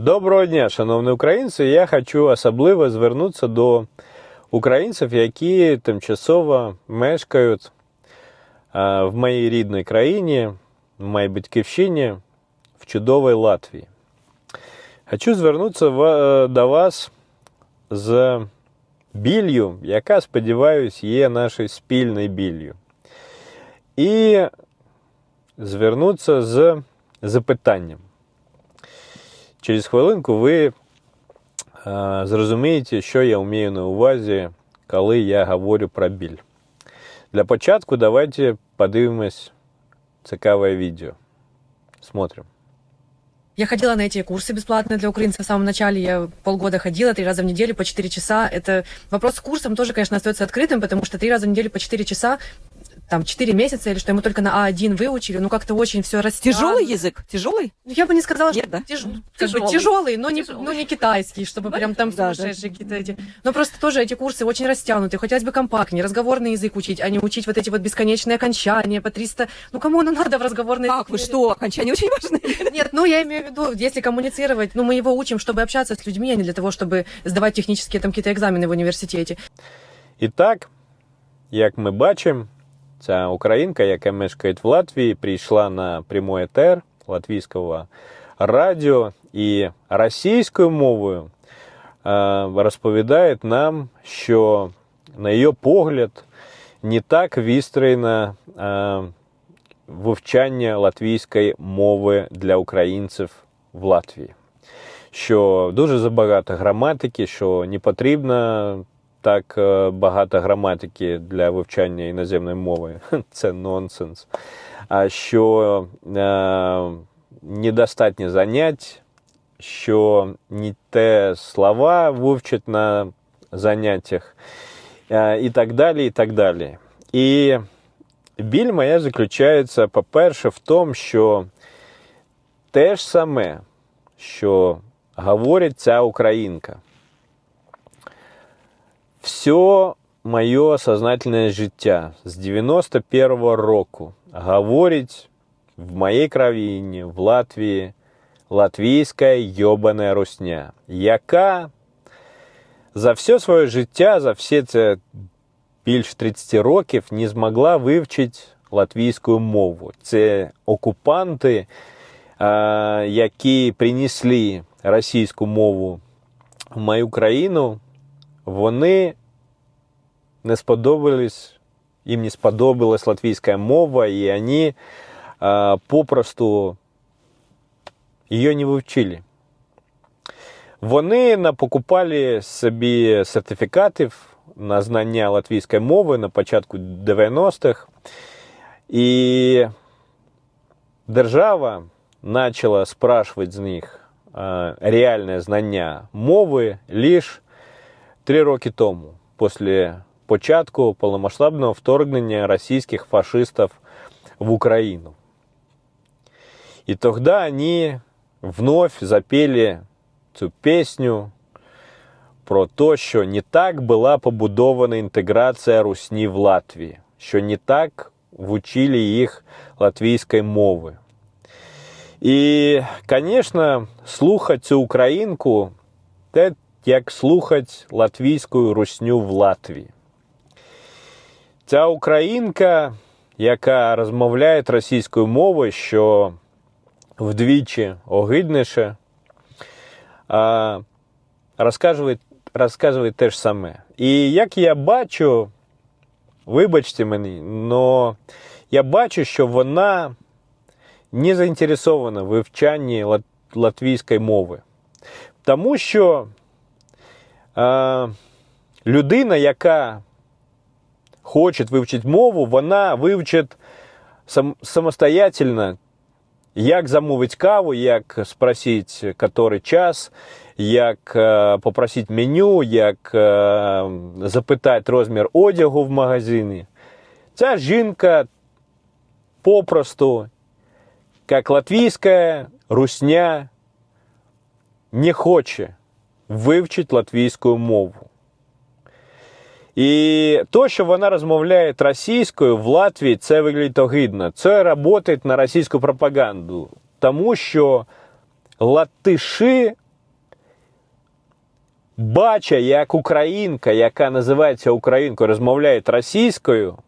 Доброго дня, шановні українці. Я хочу особливо звернутися до українців, які тимчасово мешкають е, в моїй рідній країні, в моїй батьківщині, в чудовій Латвії. Хочу звернутися до вас з біллю, яка, сподіваюсь, є нашою спільною біллю. І звернутися з запитанням Через хвилинку ви е, зрозумієте, що я вмію на увазі, коли я говорю про біль. Для початку давайте подивимось цікаве відео. Смотрим. Я ходила на эти курсы бесплатные для украинцев в самом начале. Я полгода ходила, три раза в неделю по 4 часа. Это вопрос с курсом тоже, конечно, остается открытым, потому что три раза в неделю по 4 часа, там, 4 месяца или что, мы только на А1 выучили. Ну, как-то очень все растянуто. Тяжелый язык? Тяжелый? Ну, Я бы не сказала, что Нет, да? тяж- как бы Тяжелый. тяжелый, но не, Тяжелый. ну, не китайский, чтобы прям там Да, да. сумасшедшие какие-то эти. Но просто тоже эти курсы очень растянуты. Хотелось бы компактнее, разговорный язык учить, а не учить вот эти вот бесконечные окончания по 300. Ну, кому оно надо в разговорный Как вы что? Окончания очень важны. Нет, ну я имею в виду, если коммуницировать, ну мы его учим, чтобы общаться с людьми, а не для того, чтобы сдавать технические там какие-то экзамены в университете. І так, як ми бачимо, ця українка, яка мешкає в Латвії, прийшла на прямой етер латвійського радіо і російською мовою е, розповідає нам, що, на її погляд, не так вістроєно е, вивчання латвійської мови для українців в Латвії. Що дуже забагато граматики, що не потрібно так е, багато граматики для вивчання іноземної мови. Це нонсенс. А що е, недостатньо занять, що не те слова вивчать на заняттях, е, і так далі, і так далі. І біль моя заключається, по-перше, в тому, що те ж саме, що говорить ця українка. Все моє сознательне життя з 91-го року. Говорить в моїй країні, в Латвії, латвійська йобана русня, яка за все своє життя, за всі це більш 30 років не змогла вивчити латвійську мову. Це окупанти, які принесли російську мову в мою країну, вони не сподобались, їм не сподобалась латвійська мова, і вони е, попросту її не вивчили. Вони напокупали собі сертифікатів на знання латвійської мови на початку 90-х. І держава почала спрашивати з них е, реальне знання мови лише три роки тому, після початку повномасштабного вторгнення російських фашистів в Україну. И тогда они вновь запели цю пісню про те, що не так була побудована інтеграція русні в Латвії, що не так вчили їх латвійської мови. І, звісно, слухати цю українку це як слухати латвійську русню в Латвії. Ця українка, яка розмовляє російською мовою, що вдвічі огидніше, розказує, розказує те ж саме. І як я бачу, вибачте мені, але я бачу, що вона не заінтересована в вивчанні латвійської мови. Тому що людина, яка хоче вивчити мову, вона вивчить сам, самостоятельно як замовити каву, як спросити, який час, як е, попросити меню, як е, запитати розмір одягу в магазині. Ця жінка попросту, як латвійська русня, не хоче вивчити латвійську мову. І то, що вона розмовляє російською в Латвії, це виглядить огидно. Це працює на російську пропаганду. Тому що латиші бача, як українка, яка називається українкою, розмовляє російською,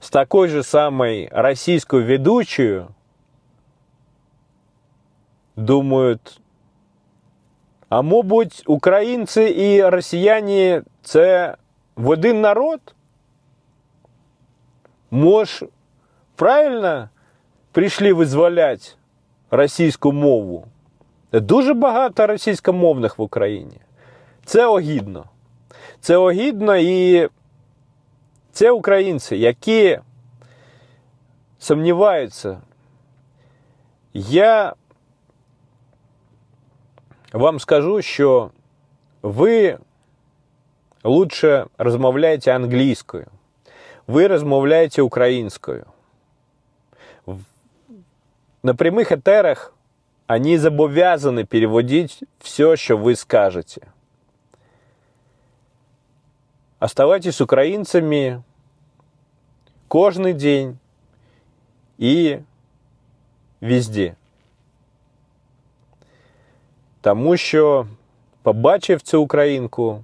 з такою ж самою російською ведучою, думають, а мабуть, українці і росіяни це в один народ? Мож, правильно прийшли визволяти російську мову? Дуже багато російськомовних в Україні. Це огідно. Це огідно і це українці, які сумніваються. Я вам скажу, що ви лучше розмовляєте англійською, ви розмовляєте українською. В- На прямих етерах они зобов'язані переводить все, що ви скажете. Оставайтесь українцями кожен день і везде. Тому що, побачив цю українку,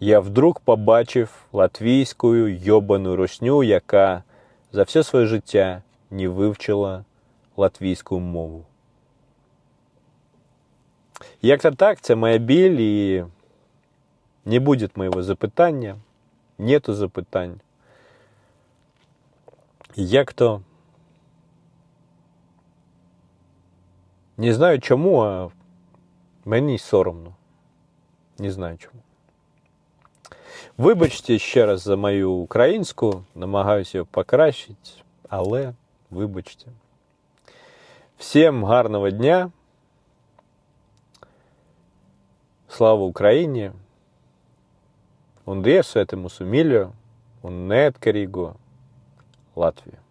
я вдруг побачив латвійську йобану русню, яка за все своє життя не вивчила латвійську мову. Як-то так, це моя біль, і не буде моєго запитання, нету запитань. Як-то не знаю чому, а мені соромно. Не знаю чому. Вибачте ще раз за мою українську, намагаюся її покращити, але вибачте. Всім гарного дня. Слава Україні! Un Dievs сумілю, mūsu mīļo un Latviju.